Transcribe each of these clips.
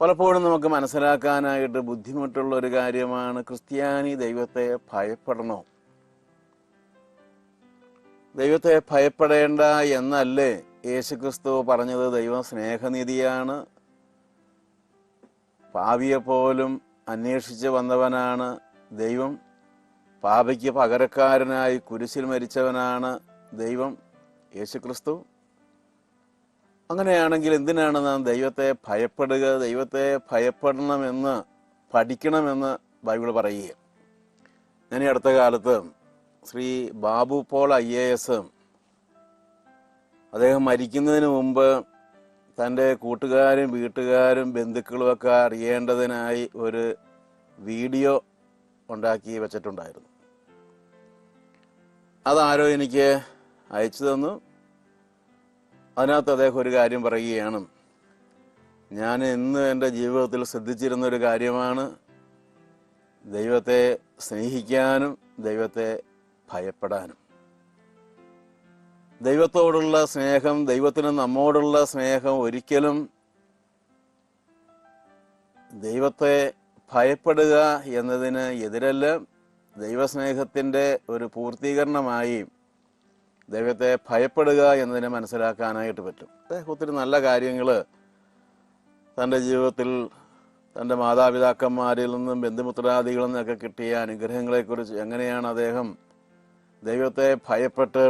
പലപ്പോഴും നമുക്ക് മനസ്സിലാക്കാനായിട്ട് ബുദ്ധിമുട്ടുള്ള ഒരു കാര്യമാണ് ക്രിസ്ത്യാനി ദൈവത്തെ ഭയപ്പെടണോ? ദൈവത്തെ ഭയപ്പെടേണ്ട എന്നല്ലേ യേശുക്രിസ്തു പറഞ്ഞത്? ദൈവം സ്നേഹനിധിയാണ്. പാവിയെ പോലും അന്വേഷിച്ച് വന്നവനാണ് ദൈവം. പാപയ്ക്ക് പകരക്കാരനായി കുരിശിൽ മരിച്ചവനാണ് ദൈവം. യേശുക്രിസ്തു അങ്ങനെയാണെങ്കിൽ എന്തിനാണ് നാം ദൈവത്തെ ഭയപ്പെടുക? ദൈവത്തെ ഭയപ്പെടണമെന്ന് പഠിക്കണമെന്ന് ബൈബിൾ പറയുക ഞാൻ ഈ അടുത്ത കാലത്ത് Shri Babu Paul I A S അദ്ദേഹം മരിക്കുന്നതിന് മുമ്പ് തന്റെ കൂട്ടുകാരും വീട്ടുകാരും ബന്ധുക്കളുമൊക്കെ അറിയേണ്ടതിനായി ഒരു വീഡിയോ ഉണ്ടാക്കി വെച്ചിട്ടുണ്ടായിരുന്നു. അതാരോ എനിക്ക് അയച്ചു തന്നു. അതിനകത്ത് അദ്ദേഹം ഒരു കാര്യം പറയുകയാണ്. ഞാൻ ഇന്ന് എന്റെ ജീവിതത്തിൽ ശ്രദ്ധിച്ചിരുന്ന ഒരു കാര്യമാണ് ദൈവത്തെ സ്നേഹിക്കാനും ദൈവത്തെ ഭയപ്പെടാനും. ദൈവത്തോടുള്ള സ്നേഹം ദൈവത്തിന് നമ്മോടുള്ള സ്നേഹം ഒരിക്കലും ദൈവത്തെ ഭയപ്പെടുക എന്നതിന് എതിരല്ല. ദൈവസ്നേഹത്തിന്റെ ഒരു പൂർത്തീകരണമായി ദൈവത്തെ ഭയപ്പെടുക എന്നതിനെ മനസ്സിലാക്കാനായിട്ട് പറ്റും. അദ്ദേഹം ഒത്തിരി നല്ല കാര്യങ്ങൾ തന്റെ ജീവിതത്തിൽ തന്റെ മാതാപിതാക്കന്മാരിൽ നിന്നും ബന്ധുമിത്രാദികളിൽ നിന്നൊക്കെ കിട്ടിയ അനുഗ്രഹങ്ങളെക്കുറിച്ച് എങ്ങനെയാണ് അദ്ദേഹം ദൈവത്തെ ഭയപ്പെട്ട്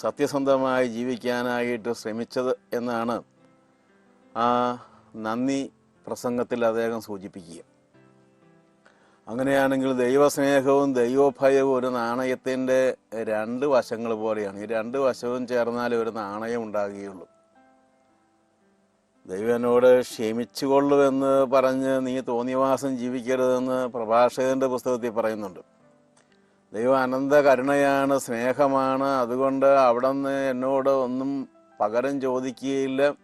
സത്യസന്ധമായി ജീവിക്കാനായിട്ട് ശ്രമിച്ചത് എന്നാണ് ആ നന്ദി പ്രസംഗത്തിൽ അദ്ദേഹം സൂചിപ്പിക്കുക. അങ്ങനെയാണെങ്കിൽ ദൈവസ്നേഹവും ദൈവഭയവും ഒരു നാണയത്തിന്റെ രണ്ട് വശങ്ങൾ പോലെയാണ്. ഈ രണ്ട് വശവും ചേർന്നാലേ ഒരു നാണയം ഉണ്ടാകുകയുള്ളൂ. ദൈവം എന്നോട് ക്ഷമിച്ചുകൊള്ളുമെന്ന് പറഞ്ഞ് നീ തോന്നിവാസം ജീവിക്കരുതെന്ന് പ്രഭാഷകന്റെ പുസ്തകത്തിൽ പറയുന്നുണ്ട്. ദൈവം അനന്ത കരുണയാണ് സ്നേഹമാണ്. അതുകൊണ്ട് അവിടെ നിന്ന് എന്നോട് ഒന്നും പകരം ചോദിക്കുകയില്ല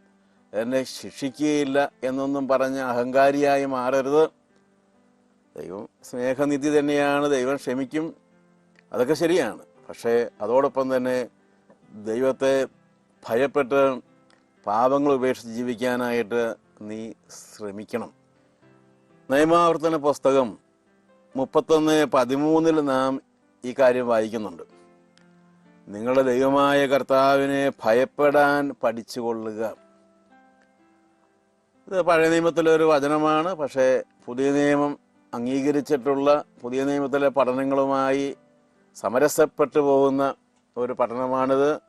എന്നെ ശിക്ഷിക്കുകയില്ല എന്നൊന്നും പറഞ്ഞ് അഹങ്കാരിയായി മാറരുത്. ദൈവം സ്നേഹനിധി തന്നെയാണ് ദൈവം ക്ഷമിക്കും. അതൊക്കെ ശരിയാണ്. പക്ഷേ അതോടൊപ്പം തന്നെ ദൈവത്തെ ഭയപ്പെട്ട് പാപങ്ങൾ ഉപേക്ഷിച്ച് ജീവിക്കാനായിട്ട് നീ ശ്രമിക്കണം. നിയമാവർത്തന പുസ്തകം മുപ്പത്തൊന്ന് പതിമൂന്നിൽ നാം ഈ കാര്യം വായിക്കുന്നുണ്ട്. നിങ്ങളുടെ ദൈവമായ കർത്താവിനെ ഭയപ്പെടാൻ പഠിച്ചുകൊള്ളുക. ഇത് പഴയ നിയമത്തിലൊരു വചനമാണ് പക്ഷേ പുതിയ നിയമം അംഗീകരിച്ചിട്ടുള്ള പുതിയ നിയമത്തിലെ പഠനങ്ങളുമായി സമരസപ്പെട്ടു പോകുന്ന ഒരു പഠനമാണിത്.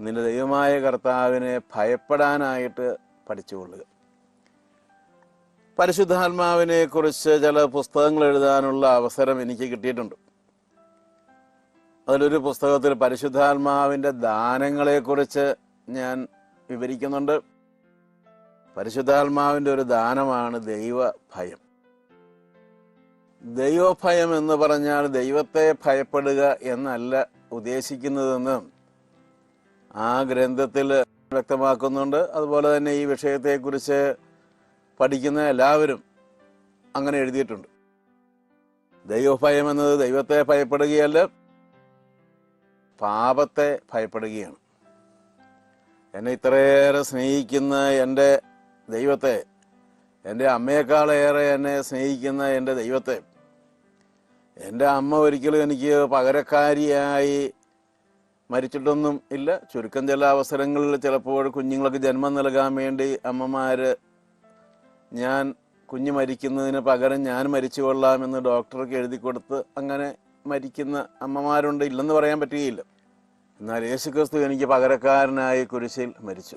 നിന്റെ ദൈവമായ കർത്താവിനെ ഭയപ്പെടാനായിട്ട് പഠിച്ചുകൊള്ളുക. പരിശുദ്ധാത്മാവിനെ കുറിച്ച് ചില പുസ്തകങ്ങൾ എഴുതാനുള്ള അവസരം എനിക്ക് കിട്ടിയിട്ടുണ്ട്. അതിലൊരു പുസ്തകത്തിൽ പരിശുദ്ധാത്മാവിന്റെ ദാനങ്ങളെക്കുറിച്ച് ഞാൻ വിവരിക്കുന്നുണ്ട്. പരിശുദ്ധാത്മാവിന്റെ ഒരു ദാനമാണ് ദൈവഭയം. ദൈവഭയം എന്ന് പറഞ്ഞാൽ ദൈവത്തെ ഭയപ്പെടുക എന്നല്ല ഉദ്ദേശിക്കുന്നതെന്ന് ആ ഗ്രന്ഥത്തിൽ വ്യക്തമാക്കുന്നുണ്ട്. അതുപോലെ തന്നെ ഈ വിഷയത്തെക്കുറിച്ച് പഠിക്കുന്ന എല്ലാവരും അങ്ങനെ എഴുതിയിട്ടുണ്ട്. ദൈവഭയം എന്നത് ദൈവത്തെ ഭയപ്പെടുകയല്ല പാപത്തെ ഭയപ്പെടുകയാണ്. എന്നെ ഇത്രയേറെ സ്നേഹിക്കുന്ന എന്റെ ദൈവത്തെ എന്റെ അമ്മയെക്കാളേറെ എന്നെ സ്നേഹിക്കുന്ന എന്റെ ദൈവത്തെ എന്റെ അമ്മ ഒരിക്കലും എനിക്ക് പകരക്കാരിയായി മരിച്ചിട്ടൊന്നും ഇല്ല. ചുരുക്കം ചില അവസരങ്ങളിൽ ചിലപ്പോൾ കുഞ്ഞുങ്ങൾക്ക് ജന്മം നൽകാൻ വേണ്ടി അമ്മമാർ ഞാൻ കുഞ്ഞ് മരിക്കുന്നതിന് പകരം ഞാൻ മരിച്ചു കൊള്ളാമെന്ന് ഡോക്ടർക്ക് എഴുതി കൊടുത്ത് അങ്ങനെ മരിക്കുന്ന അമ്മമാരുണ്ട്. ഇല്ലെന്ന് പറയാൻ പറ്റുകയില്ല. എന്നാൽ യേശു ക്രിസ്തു എനിക്ക് പകരക്കാരനായി കുരിശിൽ മരിച്ചു.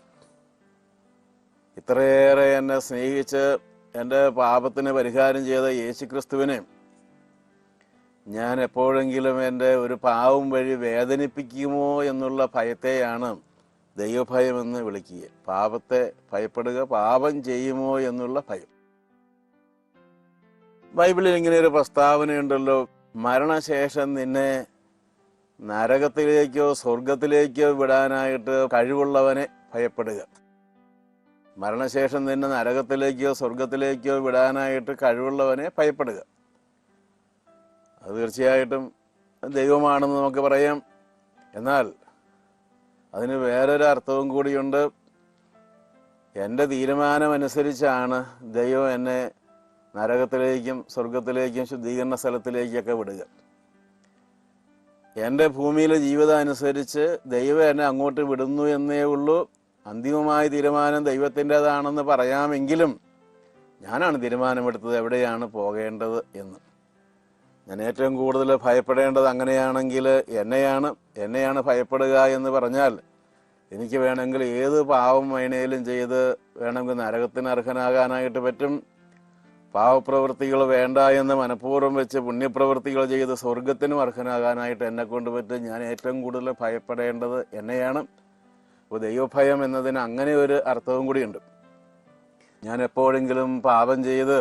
ഇത്രയേറെ എന്നെ സ്നേഹിച്ച് എന്റെ പാപത്തിന് പരിഹാരം ചെയ്ത യേശു യേശുക്രിസ്തുവിനെ ഞാൻ എപ്പോഴെങ്കിലും എന്റെ ഒരു പാവം വഴി വേദനിപ്പിക്കുമോ എന്നുള്ള ഭയത്തെയാണ് ദൈവഭയം എന്ന് വിളിക്കുക. പാപത്തെ ഭയപ്പെടുക പാപം ചെയ്യുമോ എന്നുള്ള ഭയം. ബൈബിളിൽ ഇങ്ങനെ ഒരു പ്രസ്താവനയുണ്ടല്ലോ മരണശേഷം നിന്നെ നരകത്തിലേക്കോ സ്വർഗത്തിലേക്കോ വിടാനായിട്ട് കഴിവുള്ളവനെ ഭയപ്പെടുക. മരണശേഷം നിന്നെ നരകത്തിലേക്കോ സ്വർഗത്തിലേക്കോ വിടാനായിട്ട് കഴിവുള്ളവനെ ഭയപ്പെടുക. അത് തീർച്ചയായിട്ടും ദൈവമാണെന്ന് നമുക്ക് പറയാം. എന്നാൽ അതിന് വേറൊരു അർത്ഥവും കൂടിയുണ്ട്. എന്റെ തീരുമാനമനുസരിച്ചാണ് ദൈവം എന്നെ നരകത്തിലേക്കും സ്വർഗത്തിലേക്കും ശുദ്ധീകരണ സ്ഥലത്തിലേക്കൊക്കെ വിടുക. എന്റെ ഭൂമിയിലെ ജീവിതം അനുസരിച്ച് ദൈവം എന്നെ അങ്ങോട്ട് വിടുന്നു എന്നേ ഉള്ളൂ. അന്തിമമായ തീരുമാനം ദൈവത്തിന്റെതാണെന്ന് പറയാമെങ്കിലും ഞാനാണ് തീരുമാനമെടുത്തത് എവിടെയാണ് പോകേണ്ടത് എന്ന്. ഞാൻ ഏറ്റവും കൂടുതൽ ഭയപ്പെടേണ്ടത് അങ്ങനെയാണെങ്കിൽ എന്നെയാണ് എന്നെയാണ് ഭയപ്പെടുക എന്ന് പറഞ്ഞാൽ എനിക്ക് വേണമെങ്കിൽ ഏത് പാവം വേണേലും ചെയ്ത് വേണമെങ്കിൽ നരകത്തിന് അർഹനാകാനായിട്ട് പറ്റും. പാവപ്രവൃത്തികൾ വേണ്ട എന്ന് മനഃപൂർവം വെച്ച് പുണ്യപ്രവൃത്തികൾ ചെയ്ത് സ്വർഗത്തിനും അർഹനാകാനായിട്ട് എന്നെ കൊണ്ട് പറ്റും. ഞാൻ ഏറ്റവും കൂടുതൽ ഭയപ്പെടേണ്ടത് എന്നെയാണ്. അപ്പോൾ ദൈവഭയം എന്നതിന് അങ്ങനെ ഒരു അർത്ഥവും കൂടിയുണ്ട്. ഞാൻ എപ്പോഴെങ്കിലും പാപം ചെയ്ത്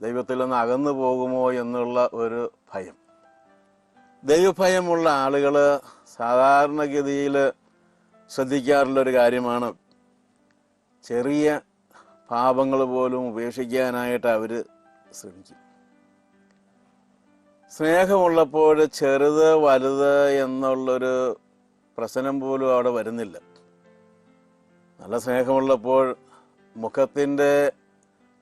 ദൈവത്തിൽ നിന്ന് അകന്നു പോകുമോ എന്നുള്ള ഒരു ഭയം. ദൈവഭയമുള്ള ആളുകൾ സാധാരണഗതിയിൽ ശ്രദ്ധിക്കാറുള്ള ഒരു കാര്യമാണ്. ചെറിയ പാപങ്ങൾ പോലും ഉപേക്ഷിക്കാനായിട്ട് അവർ ശ്രമിക്കും. സ്നേഹമുള്ളപ്പോൾ ചെറുത് വലുത് എന്നുള്ളൊരു പ്രശ്നം പോലും അവിടെ വരുന്നില്ല. നല്ല സ്നേഹമുള്ളപ്പോൾ മുഖത്തിന്റെ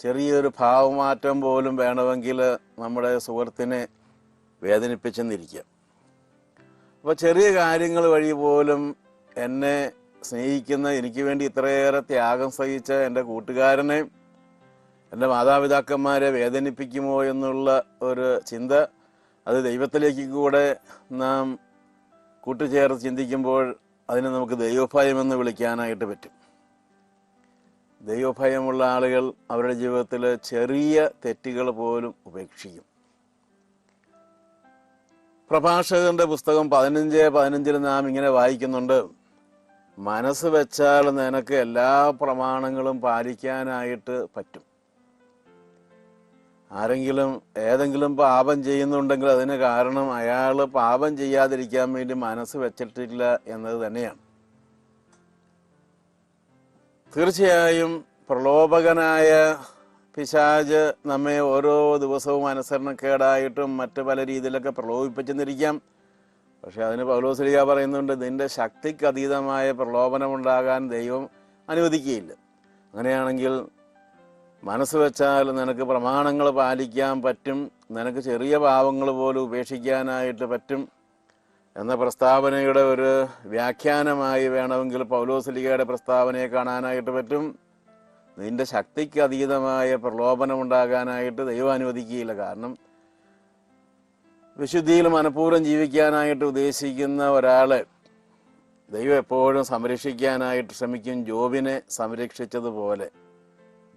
ചെറിയൊരു ഭാവമാറ്റം പോലും വേണമെങ്കിൽ നമ്മുടെ സുഹൃത്തിനെ വേദനിപ്പിച്ചെന്നിരിക്കാം. അപ്പോൾ ചെറിയ കാര്യങ്ങൾ വഴി പോലും എന്നെ സ്നേഹിക്കുന്ന എനിക്ക് വേണ്ടി ഇത്രയേറെ ത്യാഗം സഹിച്ച എന്റെ കൂട്ടുകാരനെ എന്റെ മാതാപിതാക്കന്മാരെ വേദനിപ്പിക്കുമോ എന്നുള്ള ഒരു ചിന്ത അത് ദൈവത്തിലേക്ക് കൂടെ നാം കൂട്ടുചേർത്ത് ചിന്തിക്കുമ്പോൾ അതിനെ നമുക്ക് ദൈവഭയമെന്ന് വിളിക്കാനായിട്ട് പറ്റും. ദൈവഭയമുള്ള ആളുകൾ അവരുടെ ജീവിതത്തിൽ ചെറിയ തെറ്റുകൾ പോലും ഉപേക്ഷിക്കും. പ്രഭാഷകന്റെ പുസ്തകം പതിനഞ്ച് പതിനഞ്ചിൽ നാം ഇങ്ങനെ വായിക്കുന്നുണ്ട്. മനസ്സ് വെച്ചാൽ നിനക്ക് എല്ലാ പ്രമാണങ്ങളും പാലിക്കാനായിട്ട് പറ്റും. ആരെങ്കിലും ഏതെങ്കിലും പാപം ചെയ്യുന്നുണ്ടെങ്കിൽ അതിന് കാരണം അയാൾ പാപം ചെയ്യാതിരിക്കാൻ വേണ്ടി മനസ്സ് വെച്ചിട്ടില്ല എന്നത് തന്നെയാണ്. തീർച്ചയായും പ്രലോഭകനായ പിശാജ് നമ്മെ ഓരോ ദിവസവും അനുസരണക്കേടായിട്ടും മറ്റു പല രീതിയിലൊക്കെ പ്രലോഭിപ്പിച്ചെന്നിരിക്കാം. പക്ഷെ അതിന് പൗലോസ്ലിക പറയുന്നുണ്ട് നിന്റെ ശക്തിക്ക് അതീതമായ പ്രലോഭനമുണ്ടാകാൻ ദൈവം അനുവദിക്കുകയില്ല. അങ്ങനെയാണെങ്കിൽ മനസ്സ് വെച്ചാൽ നിനക്ക് പ്രമാണങ്ങൾ പാലിക്കാൻ പറ്റും നിനക്ക് ചെറിയ പാവങ്ങൾ പോലും ഉപേക്ഷിക്കാനായിട്ട് പറ്റും. എന്ന പ്രസ്താവനയുടെ ഒരു വ്യാഖ്യാനമായി വേണമെങ്കിൽ പൗലോസലികയുടെ പ്രസ്താവനയെ കാണാനായിട്ട് പറ്റും. നിന്റെ ശക്തിക്ക് അതീതമായ പ്രലോഭനമുണ്ടാകാനായിട്ട് ദൈവം അനുവദിക്കുകയില്ല. കാരണം വിശുദ്ധിയിൽ മനഃപൂർവം ജീവിക്കാനായിട്ട് ഉദ്ദേശിക്കുന്ന ഒരാളെ ദൈവം എപ്പോഴും സംരക്ഷിക്കാനായിട്ട് ശ്രമിക്കും. ജോബിനെ സംരക്ഷിച്ചതുപോലെ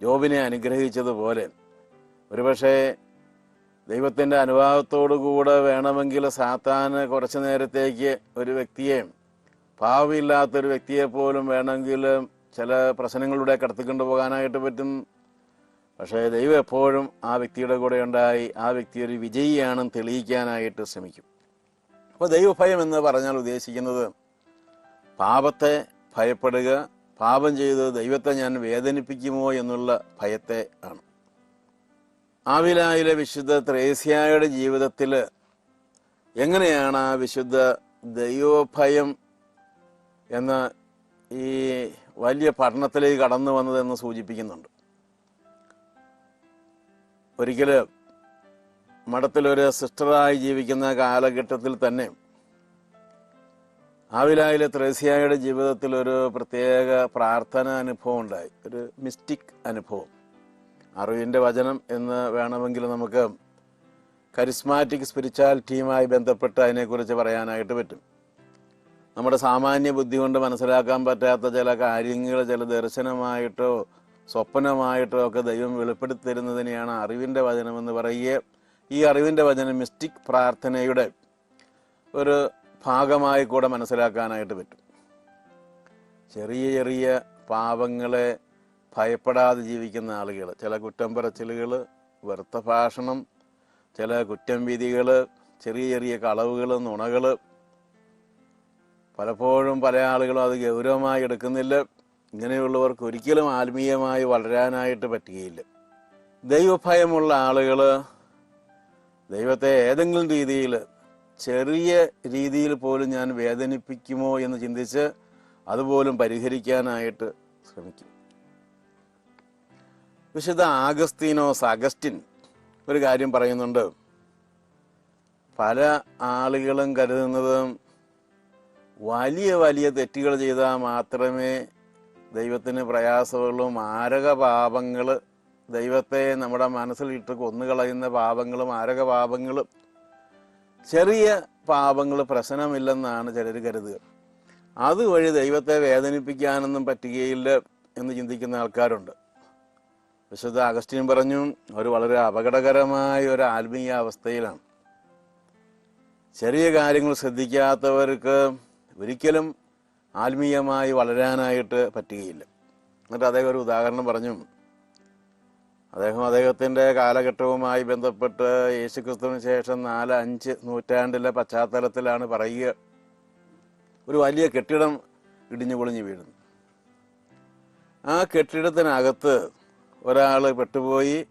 ജോബിനെ അനുഗ്രഹിച്ചതുപോലെ. ഒരുപക്ഷെ ദൈവത്തിന്റെ അനുവാദത്തോടുകൂടെ വേണമെങ്കിൽ സാത്താന് കുറച്ച് നേരത്തേക്ക് ഒരു വ്യക്തിയെ ഭാവിയില്ലാത്തൊരു വ്യക്തിയെ പോലും വേണമെങ്കിൽ ചില പ്രശ്നങ്ങളിലൂടെ കടത്തിക്കൊണ്ടു പോകാനായിട്ട് പറ്റും. പക്ഷേ ദൈവം എപ്പോഴും ആ വ്യക്തിയുടെ കൂടെ ഉണ്ടായി ആ വ്യക്തി ഒരു വിജയിയാണെന്ന് തെളിയിക്കാനായിട്ട് ശ്രമിക്കും. അപ്പോൾ ദൈവഭയം എന്ന് പറഞ്ഞാൽ ഉദ്ദേശിക്കുന്നത് പാപത്തെ ഭയപ്പെടുക പാപം ചെയ്ത് ദൈവത്തെ ഞാൻ വേദനിപ്പിക്കുമോ എന്നുള്ള ഭയത്തെ ആണ്. ആവിലായിലെ വിശുദ്ധ ത്രേസ്യായുടെ ജീവിതത്തിൽ എങ്ങനെയാണ് ആ വിശുദ്ധ ദൈവഭയം എന്ന ഈ വലിയ പഠനത്തിലേക്ക് കടന്നു വന്നതെന്ന് സൂചിപ്പിക്കുന്നുണ്ട്? ഒരിക്കൽ മഠത്തിലൊരു സിസ്റ്ററായി ജീവിക്കുന്ന കാലഘട്ടത്തിൽ തന്നെ ആവിലായിലെ ത്രേസ്യായുടെ ജീവിതത്തിൽ ഒരു പ്രത്യേക പ്രാർത്ഥന അനുഭവം ഉണ്ടായി. ഒരു മിസ്റ്റിക് അനുഭവം. അറിവിന്റെ വചനം എന്ന് വേണമെങ്കിൽ നമുക്ക് കരിസ്മാറ്റിക് സ്പിരിച്വാലിറ്റിയുമായി ബന്ധപ്പെട്ട് അതിനെക്കുറിച്ച് പറയാനായിട്ട് പറ്റും. നമ്മുടെ സാമാന്യ ബുദ്ധി കൊണ്ട് മനസ്സിലാക്കാൻ പറ്റാത്ത ചില കാര്യങ്ങൾ ചില ദർശനമായിട്ടോ സ്വപ്നമായിട്ടോ ഒക്കെ ദൈവം വെളിപ്പെടുത്തി തരുന്നതിനെയാണ് അറിവിന്റെ വചനം എന്ന് പറയുക. ഈ അറിവിന്റെ വചനം മിസ്റ്റിക് പ്രാർത്ഥനയുടെ ഒരു ഭാഗമായി കൂടെ മനസ്സിലാക്കാനായിട്ട് പറ്റും. ചെറിയ ചെറിയ പാപങ്ങളെ ഭയപ്പെടാതെ ജീവിക്കുന്ന ആളുകൾ ചില കുറ്റം പറച്ചിലുകൾ വെറുത്ത ഭാഷണം ചില കുറ്റം വിധികൾ ചെറിയ ചെറിയ കളവുകൾ നുണകൾ. പലപ്പോഴും പല ആളുകളും അത് ഗൗരവമായി എടുക്കുന്നില്ല. ഇങ്ങനെയുള്ളവർക്ക് ഒരിക്കലും ആത്മീയമായി വളരാനായിട്ട് പറ്റുകയില്ല. ദൈവഭയമുള്ള ആളുകൾ ദൈവത്തെ ഏതെങ്കിലും രീതിയിൽ ചെറിയ രീതിയിൽ പോലും ഞാൻ വേദനിപ്പിക്കുമോ എന്ന് ചിന്തിച്ച് അതുപോലും പരിഹരിക്കാനായിട്ട് ശ്രമിക്കും. വിശുദ്ധ ആഗസ്തീനോസ് അഗസ്റ്റിൻ ഒരു കാര്യം പറയുന്നുണ്ട്. പല ആളുകളും കരുതുന്നത് വലിയ വലിയ തെറ്റുകൾ ചെയ്താൽ മാത്രമേ ദൈവത്തിന് പ്രയാസമുള്ളൂ. മാരക പാപങ്ങൾ ദൈവത്തെ നമ്മുടെ മനസ്സിലിട്ട് കൊന്നുകളയുന്ന പാപങ്ങളും മാരക പാപങ്ങളും ചെറിയ പാപങ്ങൾ പ്രശ്നമില്ലെന്നാണ് ചിലർ കരുതുക. അതുവഴി ദൈവത്തെ വേദനിപ്പിക്കാനൊന്നും പറ്റുകയില്ല എന്ന് ചിന്തിക്കുന്ന ആൾക്കാരുണ്ട്. വിശുദ്ധ അഗസ്റ്റിൻ പറഞ്ഞു ഒരു വളരെ അപകടകരമായ ഒരു ആത്മീയ അവസ്ഥയിലാണ് ചെറിയ കാര്യങ്ങൾ ശ്രദ്ധിക്കാത്തവർക്ക് ഒരിക്കലും ആത്മീയമായി വളരാനായിട്ട് പറ്റുകയില്ല. എന്നിട്ട് അദ്ദേഹം ഒരു ഉദാഹരണം പറഞ്ഞു. അദ്ദേഹം അദ്ദേഹത്തിന്റെ കാലഘട്ടവുമായി ബന്ധപ്പെട്ട് യേശുക്രിസ്തുവിന് ശേഷം നാല് അഞ്ച് നൂറ്റാണ്ടിലെ പശ്ചാത്തലത്തിലാണ് പറയുക ഒരു വലിയ കെട്ടിടം ഇടിഞ്ഞു പൊളിഞ്ഞു വീഴുന്നു. ആ കെട്ടിടത്തിനകത്ത് ഒരാൾ പെട്ടുപോയി.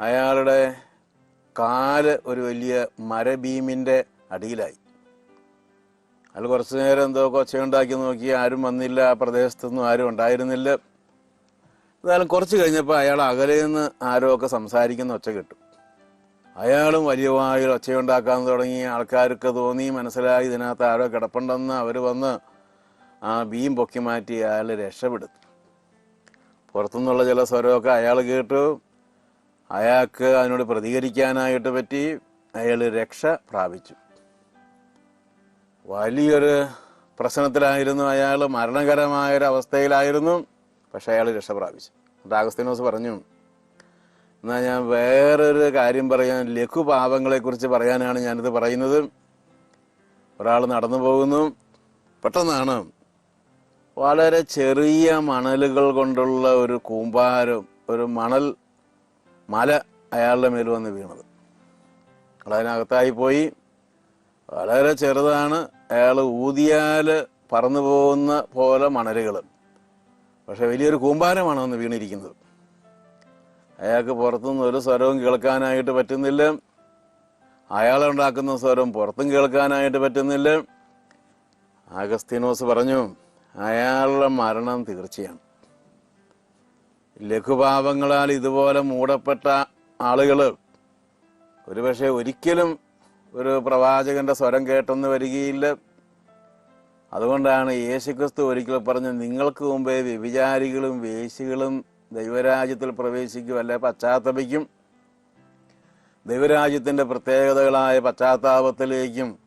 അയാളുടെ കാൽ ഒരു വലിയ മരഭീമിന്റെ അടിയിലായി. അയാൾ കുറച്ചു നേരം എന്തോ കൊച്ചയുണ്ടാക്കി നോക്കി. ആരും വന്നില്ല. ആ പ്രദേശത്തൊന്നും ആരും ഉണ്ടായിരുന്നില്ല. എന്തായാലും കുറച്ച് കഴിഞ്ഞപ്പോൾ അയാൾ അകലെ നിന്ന് ആരോ ഒക്കെ സംസാരിക്കുന്ന ഒച്ച കിട്ടും. അയാളും വലിയ വായിൽ ഒച്ചയുണ്ടാക്കാൻ തുടങ്ങി. ആൾക്കാർക്ക് തോന്നി. മനസ്സിലായി ഇതിനകത്ത് ആരോ കിടപ്പുണ്ടെന്ന്. അവർ വന്ന് ആ ബീം പൊക്കി മാറ്റി അയാൾ രക്ഷപ്പെടുത്തി. പുറത്തുനിന്നുള്ള ചില സ്വരമൊക്കെ അയാൾ കേട്ടു. അയാൾക്ക് അതിനോട് പ്രതികരിക്കാനായിട്ട് പറ്റി അയാൾ രക്ഷ പ്രാപിച്ചു. വലിയൊരു പ്രശ്നത്തിലായിരുന്നു അയാൾ മരണകരമായ ഒരു അവസ്ഥയിലായിരുന്നു പക്ഷെ അയാൾ രക്ഷ പ്രാപിച്ചു. എന്നിട്ട് പറഞ്ഞു എന്നാൽ ഞാൻ വേറൊരു കാര്യം പറയാൻ ലഘുപാപങ്ങളെക്കുറിച്ച് പറയാനാണ് ഞാനിത് പറയുന്നത്. ഒരാൾ നടന്നു പോകുന്നു. പെട്ടെന്നാണ് വളരെ ചെറിയ മണലുകൾ കൊണ്ടുള്ള ഒരു കൂമ്പാരം ഒരു മണൽ മല അയാളുടെ മേൽ വന്ന് വീണത്. അതിനകത്തായി പോയി. വളരെ ചെറുതാണ്. അയാൾ ഊതിയാൽ പറന്നു പോകുന്ന പോലെ മണലുകൾ പക്ഷെ വലിയൊരു കൂമ്പാരമാണ് വന്ന് വീണിരിക്കുന്നത്. അയാൾക്ക് പുറത്തുനിന്ന് ഒരു സ്വരവും കേൾക്കാനായിട്ട് പറ്റുന്നില്ല. അയാളുണ്ടാക്കുന്ന സ്വരം പുറത്തും കേൾക്കാനായിട്ട് പറ്റുന്നില്ല. അഗസ്തീനോസ് പറഞ്ഞു അയാളുടെ മരണം തീർച്ചയാണ്. ലഘുപാപങ്ങളാൽ ഇതുപോലെ മൂടപ്പെട്ട ആളുകൾ ഒരുപക്ഷെ ഒരിക്കലും ഒരു പ്രവാചകന്റെ സ്വരം കേട്ടെന്ന് വരികയില്ല. അതുകൊണ്ടാണ് യേശുക്രിസ്തു ഒരിക്കൽ പറഞ്ഞ് നിങ്ങൾക്ക് മുമ്പേ വ്യഭിചാരികളും വേശികളും ദൈവരാജ്യത്തിൽ പ്രവേശിക്കും അല്ലെ പശ്ചാത്തപിക്കും. ദൈവരാജ്യത്തിന്റെ പ്രത്യേകതകളായ പശ്ചാത്താപത്തിലേക്കും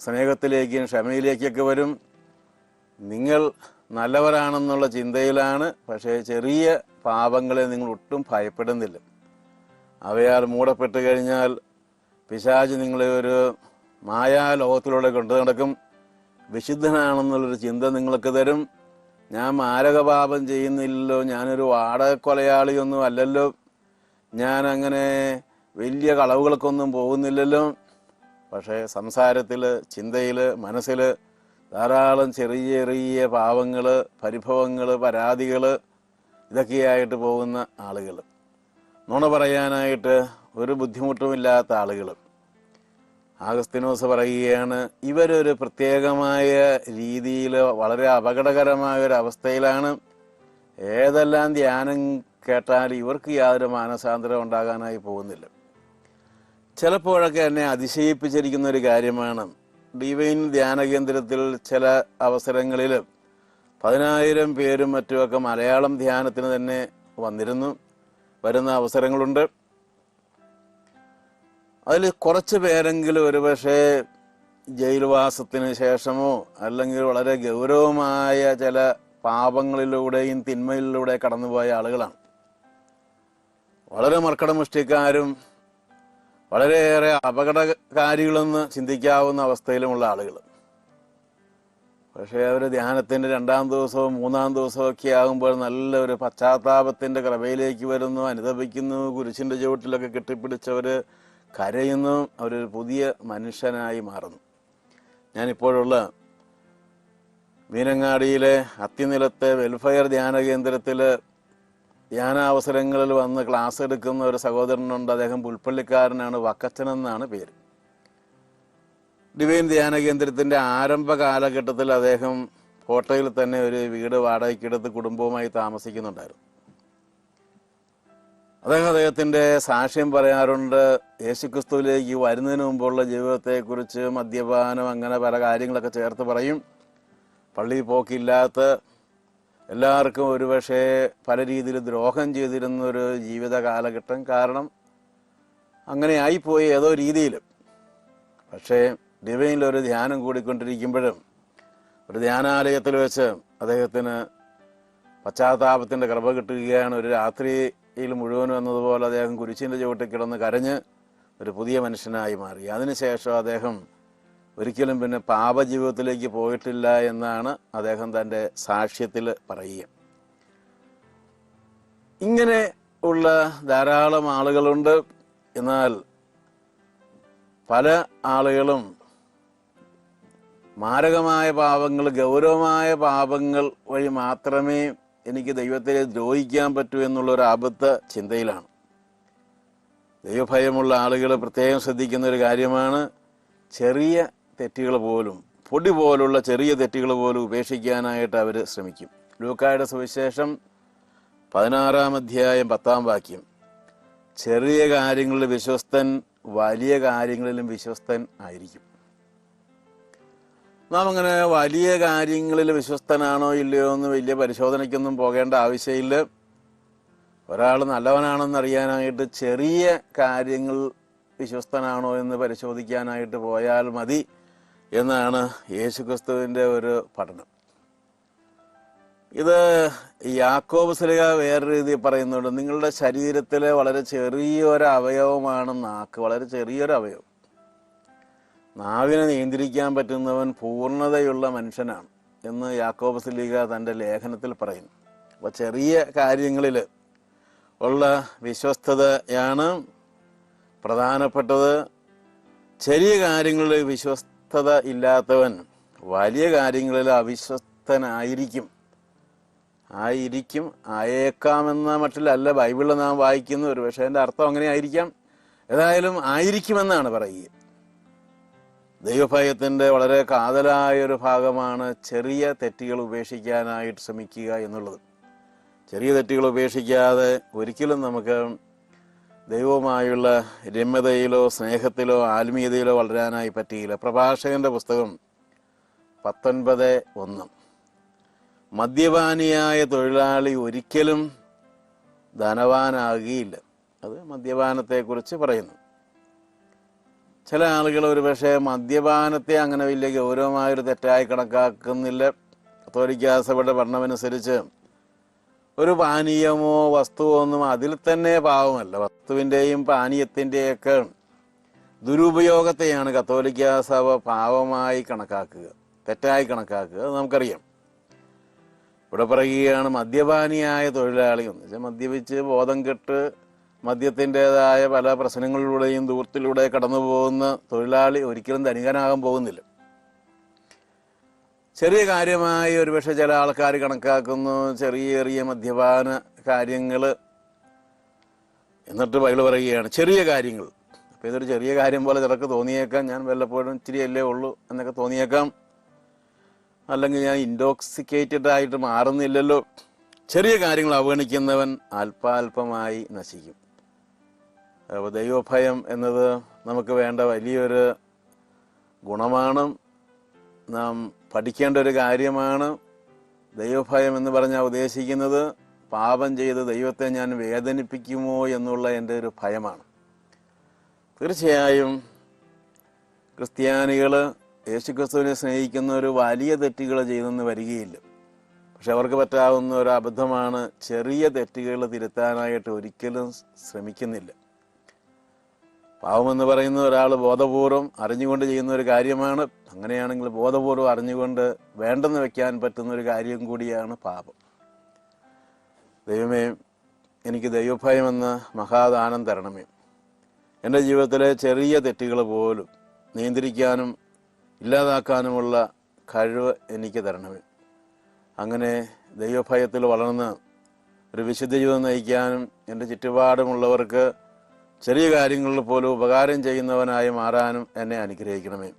സ്നേഹത്തിലേക്കും ക്ഷമയിലേക്കൊക്കെ വരും. നിങ്ങൾ നല്ലവരാണെന്നുള്ള ചിന്തയിലാണ് പക്ഷേ ചെറിയ പാപങ്ങളെ നിങ്ങൾ ഒട്ടും ഭയപ്പെടുന്നില്ല. അവയാൽ മൂടപ്പെട്ട് കഴിഞ്ഞാൽ പിശാജ് നിങ്ങളെ ഒരു മായാ ലോകത്തിലൂടെ കൊണ്ടു നടക്കും. വിശുദ്ധനാണെന്നുള്ളൊരു ചിന്ത നിങ്ങൾക്ക് തരും. ഞാൻ മാരകപാപം ചെയ്യുന്നില്ലല്ലോ ഞാനൊരു വാടകക്കൊലയാളിയൊന്നും അല്ലല്ലോ. ഞാൻ അങ്ങനെ വലിയ കളവുകൾക്കൊന്നും പോകുന്നില്ലല്ലോ. പക്ഷേ സംസാരത്തിൽ ചിന്തയിൽ മനസ്സിൽ ധാരാളം ചെറിയ ചെറിയ പാവങ്ങൾ പരിഭവങ്ങൾ പരാതികൾ ഇതൊക്കെയായിട്ട് പോകുന്ന ആളുകൾ നുണ പറയാനായിട്ട് ഒരു ബുദ്ധിമുട്ടുമില്ലാത്ത ആളുകൾ ആഗസ്തിനോസ് പറയുകയാണ് ഇവരൊരു പ്രത്യേകമായ രീതിയിൽ വളരെ അപകടകരമായ ഒരു അവസ്ഥയിലാണ്. ഏതെല്ലാം ധ്യാനം കേട്ടാൽ ഇവർക്ക് യാതൊരു മാനസാന്തരം ഉണ്ടാകാനായി പോകുന്നില്ല. ചിലപ്പോഴൊക്കെ എന്നെ അതിശയിപ്പിച്ചിരിക്കുന്ന ഒരു കാര്യമാണ് ഡിവൈൻ ധ്യാന കേന്ദ്രത്തിൽ ചില അവസരങ്ങളിൽ പതിനായിരം പേരും മറ്റുമൊക്കെ മലയാളം ധ്യാനത്തിന് തന്നെ വന്നിരുന്നു. വരുന്ന അവസരങ്ങളുണ്ട്. അതിൽ കുറച്ച് പേരെങ്കിലും ഒരുപക്ഷെ ജയിൽവാസത്തിന് ശേഷമോ അല്ലെങ്കിൽ വളരെ ഗൗരവമായ ചില പാപങ്ങളിലൂടെയും തിന്മയിലൂടെ കടന്നുപോയ ആളുകളാണ്. വളരെ മർക്കടമുഷ്ടിക്കാരും വളരെയേറെ അപകടകാരികളെന്ന് ചിന്തിക്കാവുന്ന അവസ്ഥയിലുമുള്ള ആളുകൾ പക്ഷേ അവർ ധ്യാനത്തിന്റെ രണ്ടാം ദിവസവും മൂന്നാം ദിവസവും ഒക്കെ ആകുമ്പോൾ നല്ല ഒരു പശ്ചാത്താപത്തിന്റെ കൃപയിലേക്ക് വരുന്നു അനുദപിക്കുന്നു കുരിശിന്റെ ചുവട്ടിലൊക്കെ കെട്ടിപ്പിടിച്ചവർ കരയുന്നു അവരൊരു പുതിയ മനുഷ്യനായി മാറുന്നു. ഞാനിപ്പോഴുള്ള മീനങ്ങാടിയിലെ അത്തിനിലത്തെ വെൽഫെയർ ധ്യാന കേന്ദ്രത്തിൽ ധ്യാനാവസരങ്ങളിൽ വന്ന് ക്ലാസ് എടുക്കുന്ന ഒരു സഹോദരനുണ്ട്. അദ്ദേഹം പുൽപ്പള്ളിക്കാരനാണ് വക്കച്ചൻ എന്നാണ് പേര്. ഡിവൈൻ ധ്യാന കേന്ദ്രത്തിന്റെ ആരംഭ കാലഘട്ടത്തിൽ അദ്ദേഹം കോട്ടയിൽ തന്നെ ഒരു വീട് വാടകയ്ക്കെടുത്ത് കുടുംബവുമായി താമസിക്കുന്നുണ്ടായിരുന്നു. അദ്ദേഹം അദ്ദേഹത്തിന്റെ സാക്ഷ്യം പറയാറുണ്ട് യേശുക്രിസ്തുവിലേക്ക് വരുന്നതിന് മുമ്പുള്ള ജീവിതത്തെക്കുറിച്ച് മദ്യപാനം അങ്ങനെ പല കാര്യങ്ങളൊക്കെ ചേർത്ത് പറയും. പള്ളിയിൽ പോക്കില്ലാത്ത എല്ലാവർക്കും ഒരുപക്ഷെ പല രീതിയിൽ ദ്രോഹം ചെയ്തിരുന്ന ഒരു ജീവിത കാലഘട്ടം കാരണം അങ്ങനെ ആയിപ്പോയി ഏതോ രീതിയിൽ പക്ഷേ ഡിവൈനിൽ ഒരു ധ്യാനം കൂടിക്കൊണ്ടിരിക്കുമ്പോഴും ഒരു ധ്യാനാലയത്തിൽ വെച്ച് അദ്ദേഹത്തിന് പശ്ചാത്താപത്തിന്റെ കൃപ കിട്ടുകയാണ്. ഒരു രാത്രിയിൽ മുഴുവനും വന്നതുപോലെ അദ്ദേഹം കുരിശിന്റെ ചുവട്ടിൽ കിടന്ന് കരഞ്ഞ് ഒരു പുതിയ മനുഷ്യനായി മാറി. അതിനുശേഷം അദ്ദേഹം ഒരിക്കലും പിന്നെ പാപജീവിതത്തിലേക്ക് പോയിട്ടില്ല എന്നാണ് അദ്ദേഹം തന്റെ സാക്ഷ്യത്തിൽ പറയുക. ഇങ്ങനെ ഉള്ള ധാരാളം ആളുകളുണ്ട്. എന്നാൽ പല ആളുകളും മാരകമായ പാപങ്ങൾ ഗൗരവമായ പാപങ്ങൾ വഴി മാത്രമേ എനിക്ക് ദൈവത്തെ ദ്രോഹിക്കാൻ പറ്റൂ എന്നുള്ള ഒരു അബദ്ധ ചിന്തയിലാണ്. ദൈവഭയമുള്ള ആളുകൾ പ്രത്യേകം ശ്രദ്ധിക്കുന്ന ഒരു കാര്യമാണ് ചെറിയ തെറ്റുകൾ പോലും പൊടി പോലുള്ള ചെറിയ തെറ്റുകൾ പോലും ഉപേക്ഷിക്കാനായിട്ട് അവർ ശ്രമിക്കും. ലൂക്കായുടെ സുവിശേഷം പതിനാറാം അധ്യായം പത്താം വാക്യം. ചെറിയ കാര്യങ്ങളിൽ വിശ്വസ്തൻ വലിയ കാര്യങ്ങളിലും വിശ്വസ്തൻ ആയിരിക്കും. നാം അങ്ങനെ വലിയ കാര്യങ്ങളിൽ വിശ്വസ്തനാണോ ഇല്ലയോ എന്ന് വലിയ പരിശോധനയ്ക്കൊന്നും പോകേണ്ട ആവശ്യമില്ല. ഒരാൾ നല്ലവനാണെന്ന് അറിയാനായിട്ട് ചെറിയ കാര്യങ്ങൾ വിശ്വസ്തനാണോ എന്ന് പരിശോധിക്കാനായിട്ട് പോയാൽ മതി. എന്നാണ് യേശുക്രിസ്തുവിന്റെ ഒരു പഠനം. ഇത് യാക്കോബ് സ്ലിഹ വേറെ രീതിയിൽ പറയുന്നുണ്ട് നിങ്ങളുടെ ശരീരത്തിലെ വളരെ ചെറിയൊരു അവയവമാണ് നാക്ക് വളരെ ചെറിയൊരു അവയവം. നാവിനെ നിയന്ത്രിക്കാൻ പറ്റുന്നവൻ പൂർണതയുള്ള മനുഷ്യനാണ് എന്ന് യാക്കോബ് സ്ലീഗ തന്റെ ലേഖനത്തിൽ പറയുന്നു. അപ്പോൾ ചെറിയ കാര്യങ്ങളിൽ ഉള്ള വിശ്വസ്തതയാണ് പ്രധാനപ്പെട്ടത്. ചെറിയ കാര്യങ്ങളിൽ വിശ്വസ്തത ഇല്ലാത്തവൻ വലിയ കാര്യങ്ങളിൽ അവിശ്വസ്തനായിരിക്കും. ആയിരിക്കും ആയേക്കാമെന്ന മട്ടിലല്ല ബൈബിളിൽ നാം വായിക്കുന്നു ഒരു പക്ഷേ അതിന്റെ അർത്ഥം അങ്ങനെ ആയിരിക്കാം ഏതായാലും ആയിരിക്കുമെന്നാണ് പറയുക. ദൈവഭയത്തിന്റെ വളരെ കാതലായ ഒരു ഭാഗമാണ് ചെറിയ തെറ്റുകൾ ഉപേക്ഷിക്കാനായിട്ട് ശ്രമിക്കുക എന്നുള്ളത്. ചെറിയ തെറ്റുകൾ ഉപേക്ഷിക്കാതെ ഒരിക്കലും നമുക്ക് ദൈവവുമായുള്ള രമ്യതയിലോ സ്നേഹത്തിലോ ആത്മീയതയിലോ വളരാനായി പറ്റിയില്ല. പ്രഭാഷകന്റെ പുസ്തകം പത്തൊൻപത് ഒന്ന്. മദ്യപാനിയായ തൊഴിലാളി ഒരിക്കലും ധനവാനാകുകയില്ല അത് മദ്യപാനത്തെക്കുറിച്ച് പറയുന്നു. ചില ആളുകൾ ഒരു പക്ഷേ മദ്യപാനത്തെ അങ്ങനെ വലിയ ഗൗരവമായൊരു തെറ്റായി കണക്കാക്കുന്നില്ല. കത്തോലിക്ക സഭയുടെ പഠനമനുസരിച്ച് ഒരു പാനീയമോ വസ്തുവോ ഒന്നും അതിൽ തന്നെ പാവമല്ല. വസ്തുവിന്റെയും പാനീയത്തിന്റെയൊക്കെ ദുരുപയോഗത്തെയാണ് കത്തോലിക്ക സഭ പാവമായി കണക്കാക്കുക തെറ്റായി കണക്കാക്കുക അത് നമുക്കറിയാം. ഇവിടെ പറയുകയാണ് മദ്യപാനിയായ തൊഴിലാളി എന്ന് വെച്ചാൽ മദ്യപിച്ച് ബോധം കെട്ട് മദ്യത്തിന്റെതായ പല പ്രശ്നങ്ങളിലൂടെയും ദൂരത്തിലൂടെ കടന്നു പോകുന്ന തൊഴിലാളി ഒരിക്കലും ധനികനാകാൻ പോകുന്നില്ല. ചെറിയ കാര്യമായി ഒരുപക്ഷെ ചില ആൾക്കാർ കണക്കാക്കുന്നു. ചെറിയ ചെറിയ മദ്യപാന കാര്യങ്ങൾ എന്നിട്ട് ബൈബിൾ പറയുകയാണ്. ചെറിയ കാര്യങ്ങൾ. അപ്പോൾ ഇതൊരു ചെറിയ കാര്യം പോലെ ചിലർക്ക് തോന്നിയേക്കാം. ഞാൻ വല്ലപ്പോഴും ഇച്ചിരി അല്ലേ ഉള്ളൂ എന്നൊക്കെ തോന്നിയേക്കാം. അല്ലെങ്കിൽ ഞാൻ ഇൻടോക്സിക്കേറ്റഡ് ആയിട്ട് മാറുന്നില്ലല്ലോ. ചെറിയ കാര്യങ്ങൾ അവഗണിക്കുന്നവൻ അല്പാൽപമായി നശിക്കും. അപ്പോൾ ദൈവഭയം എന്നത് നമുക്ക് വേണ്ട വലിയൊരു ഗുണമാണ്. നാം പഠിക്കേണ്ട ഒരു കാര്യമാണ് ദൈവഭയം എന്ന് പറഞ്ഞാൽ ഉദ്ദേശിക്കുന്നത് പാപം ചെയ്ത് ദൈവത്തെ ഞാൻ വേദനിപ്പിക്കുമോ എന്നുള്ള എന്റെ ഒരു ഭയമാണ്. തീർച്ചയായും ക്രിസ്ത്യാനികൾ യേശുക്രിസ്തുവിനെ സ്നേഹിക്കുന്ന ഒരു വലിയ തെറ്റുകൾ ചെയ്തെന്ന് വരികയില്ല. പക്ഷെ അവർക്ക് പറ്റാവുന്ന ഒരു അബദ്ധമാണ് ചെറിയ തെറ്റുകൾ തിരുത്താനായിട്ട് ഒരിക്കലും ശ്രമിക്കുന്നില്ല. പാവമെന്ന് പറയുന്ന ഒരാൾ ബോധപൂർവം അറിഞ്ഞുകൊണ്ട് ചെയ്യുന്ന ഒരു കാര്യമാണ്. അങ്ങനെയാണെങ്കിൽ ബോധപൂർവം അറിഞ്ഞുകൊണ്ട് വേണ്ടെന്ന് വെക്കാൻ പറ്റുന്ന ഒരു കാര്യം കൂടിയാണ് പാപം. ദൈവമേ എനിക്ക് ദൈവഭയം എന്ന മഹാദാനം തരണമേ. എന്റെ ജീവിതത്തിലെ ചെറിയ തെറ്റുകൾ പോലും നിയന്ത്രിക്കാനും ഇല്ലാതാക്കാനുമുള്ള കഴിവ് എനിക്ക് തരണമേ. അങ്ങനെ ദൈവഭയത്തിൽ വളർന്ന് ഒരു വിശുദ്ധ ജീവിതം നയിക്കാനും എന്റെ ചുറ്റുപാടുമുള്ളവർക്ക് ചെറിയ കാര്യങ്ങളിൽ പോലും ഉപകാരം ചെയ്യുന്നവനായി മാറാനും എന്നെ അനുഗ്രഹിക്കണമേ.